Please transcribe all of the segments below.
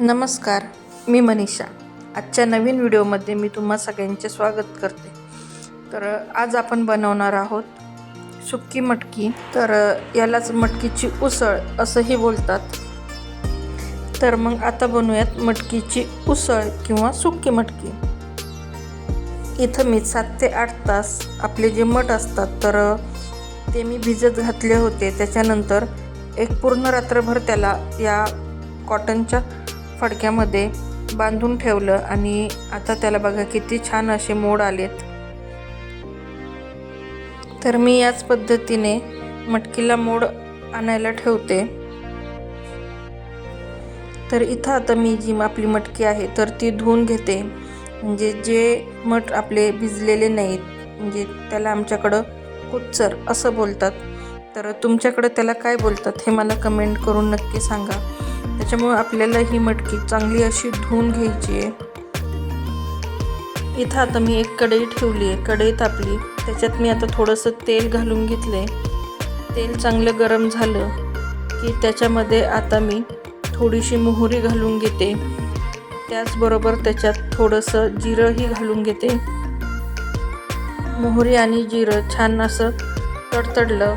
नमस्कार मी मनीषा. आजच्या नवीन व्हिडिओमध्ये मी तुम्हा सगळ्यांचे स्वागत करते. तर आज आपण बनवणार आहोत सुक्की मटकी. तर यालाच मटकीची उसळ असंही बोलतात. तर मग आता बनवूयात मटकीची उसळ किंवा सुक्की मटकी. इथं मी सात ते आठ तास आपले जे मठ असतात तर ते मी भिजत घातले होते. त्याच्यानंतर एक पूर्ण रात्रभर त्याला या कॉटनच्या फडक्यामध्ये बांधून ठेवलं आणि आता त्याला बघा किती छान असे मोड आलेत. तर मी याच पद्धतीने मटकीला मोड आणायला ठेवते. तर इथं आता मी जी आपली मटकी आहे तर ती धुवून घेते. म्हणजे जे मठ आपले भिजलेले नाहीत म्हणजे त्याला आमच्याकडं कुच्चर असं बोलतात. तर तुमच्याकडं त्याला काय बोलतात हे मला कमेंट करून नक्की सांगा. त्याच्यामुळे आपल्याला ही मटकी चांगली अशी धुवून घ्यायची आहे. इथं आता मी एक कढई ठेवली आहे. कढई तापली. त्याच्यात मी आता थोडंसं तेल घालून घेतलं आहे तेल चांगलं गरम झालं की त्याच्यामध्ये आता मी थोडीशी मोहरी घालून घेते. त्याचबरोबर त्याच्यात थोडंसं जिरंही घालून घेते. मोहरी आणि जिरं छान असं तडतडलं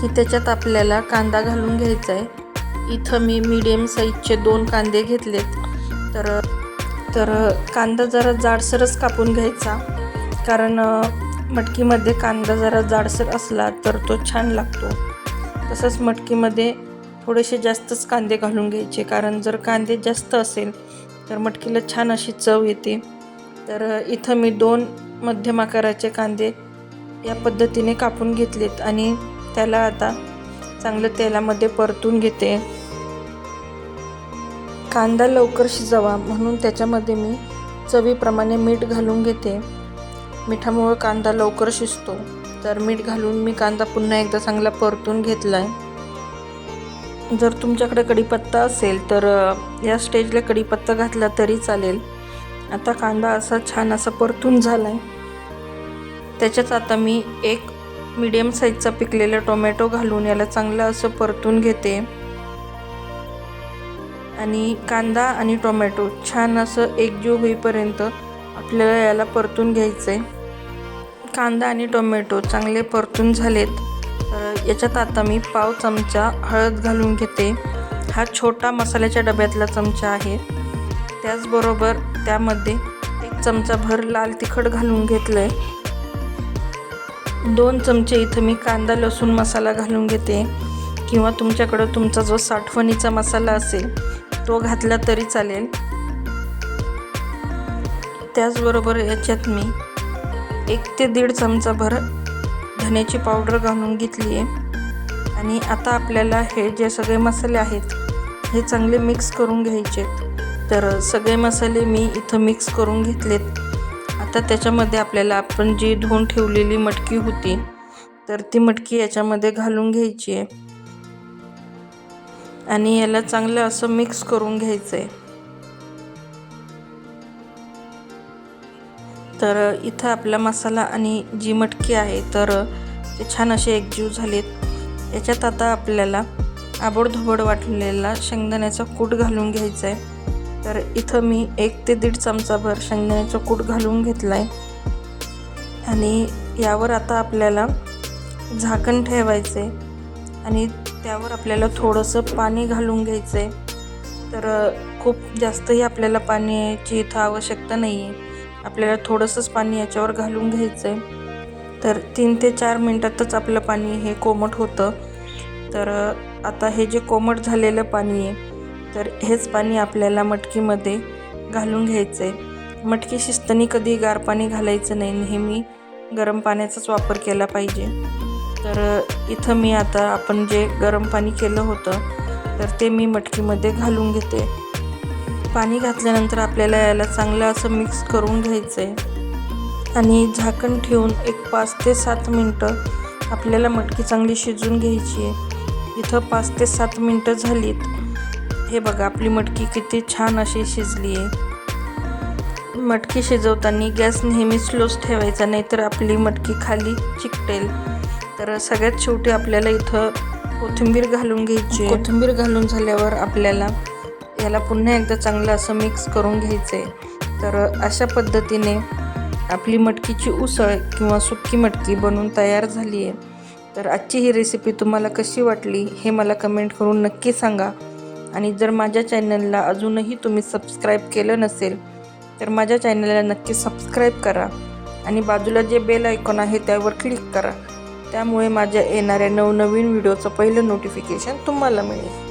की त्याच्यात आपल्याला कांदा घालून घ्यायचा आहे इथं मी मीडियम साईजचे दोन कांदे घेतलेत. तर तर कांदा जरा जाडसरच कापून घ्यायचा. कारण मटकीमध्ये कांदा जरा जाडसर असला तर तो छान लागतो. तसंच मटकीमध्ये थोडेसे जास्तच कांदे घालून घ्यायचे. कारण जर कांदे जास्त असेल तर मटकीला छान अशी चव येते. तर इथं मी दोन मध्यम आकाराचे कांदे या पद्धतीने कापून घेतलेत. आणि त्याला आता चांगलं तेलामध्ये परतून घेते. कांदा लवकर शिजावा म्हणून त्याच्यामध्ये मी चवीप्रमाणे मीठ घालून घेते. मिठामुळं कांदा लवकर शिजतो. तर मीठ घालून मी कांदा पुन्हा एकदा चांगला परतून घेतला आहे जर तुमच्याकडे कढीपत्ता असेल तर या स्टेजला कढीपत्ता घातला तरी चालेल. आता कांदा असा छान असा परतून झाला आहे त्याच्यात आता मी एक मीडियम साईजचा पिकलेला टोमॅटो घालून याला चांगलं असं परतून घेते. आणि कांदा आणि टोमॅटो छान असं एकजीव होईपर्यंत आपल्याला याला परतून घ्यायचं आहे कांदा आणि टोमॅटो चांगले परतून झालेत. तर याच्यात आता मी पाव चमचा हळद घालून घेते. हा छोटा मसाल्याच्या डब्यातला चमचा आहे. त्याचबरोबर त्यामध्ये एक चमचा भर लाल तिखट घालून घेतलं आहे दोन चमचे इथं मी कांदा लसूण मसाला घालून घेते. किंवा तुमच्याकडं तुमचा जो साठवणीचा मसाला असेल तो घातला तरी चालेल. त्याचबरोबर याच्यात मी एक ते दीड चमचाभर धण्याची पावडर घालून घेतली आहे. आणि आता आपल्याला हे जे सगळे मसाले आहेत हे चांगले मिक्स करून घ्यायचे तर सगळे मसाले मी इथं मिक्स करून घेतलेत. आता त्याच्यामध्ये आपल्याला आपण जी धुवून ठेवलेली मटकी होती तर ती मटकी याच्यामध्ये घालून घ्यायची आहे. आणि याला चांगलं असं मिक्स करून घ्यायचं आहे तर इथं आपला मसाला आणि जी मटकी आहे तर ते छान असे एकजीव झालेत. याच्यात आता आपल्याला आबडधोबड वाटलेला शेंगदाण्याचा कूट घालून घ्यायचा आहे तर इथं मी एक ते दीड चमचाभर शेंगदाण्याचा कूट घालून घेतला आहे आणि यावर आता आपल्याला झाकण ठेवायचं आहे आणि त्यावर आपल्याला थोडंसं पाणी घालून घ्यायचं आहे तर खूप जास्तही आपल्याला पाण्याची इथं आवश्यकता नाही आहे आपल्याला थोडंसंच पाणी याच्यावर घालून घ्यायचं आहे तर तीन ते चार मिनटातच आपलं पाणी हे कोमट होतं. तर आता हे जे कोमट झालेलं पाणी आहे तर हेच पाणी आपल्याला मटकीमध्ये घालून घ्यायचं आहे मटकी शिजताना कधी गार पाणी घालायचं नाही. नेहमी गरम पाण्याचाच वापर केला पाहिजे. तर इथं मी आता आपण जे गरम पाणी केलं होतं तर ते मी मटकीमध्ये घालून घेते. पाणी घातल्यानंतर आपल्याला याला चांगलं असं मिक्स करून घ्यायचं आहे आणि झाकण ठेवून एक पाच ते सात मिनटं आपल्याला मटकी चांगली शिजून घ्यायची आहे. इथं पाच ते सात मिनटं झालीत. हे बघा आपली मटकी किती छान अशी शिजली आहे. मटकी शिजवताना गॅस नेहमी स्लोच ठेवायचा नाहीतर आपली मटकी खाली चिकटेल. तर सगळ्यात शेवटी आपल्याला इथं कोथिंबीर घालून घ्यायची कोथिंबीर घालून झाल्यावर आपल्याला याला पुन्हा एकदा चांगलं असं मिक्स करून घ्यायचं आहे तर अशा पद्धतीने आपली मटकीची उसळ किंवा सुक्की मटकी बनवून तयार झाली आहे. तर आजची ही रेसिपी तुम्हाला कशी वाटली हे मला कमेंट करून नक्की सांगा. आणि जर माझ्या चॅनलला अजूनही तुम्ही सबस्क्राईब केलं नसेल तर माझ्या चॅनलला नक्की सबस्क्राईब करा. आणि बाजूला जे बेल आयकॉन आहे त्यावर क्लिक करा. त्यामुळे माझ्या येणाऱ्या नवनवीन व्हिडिओचं पहिलं नोटिफिकेशन तुम्हाला मिळेल.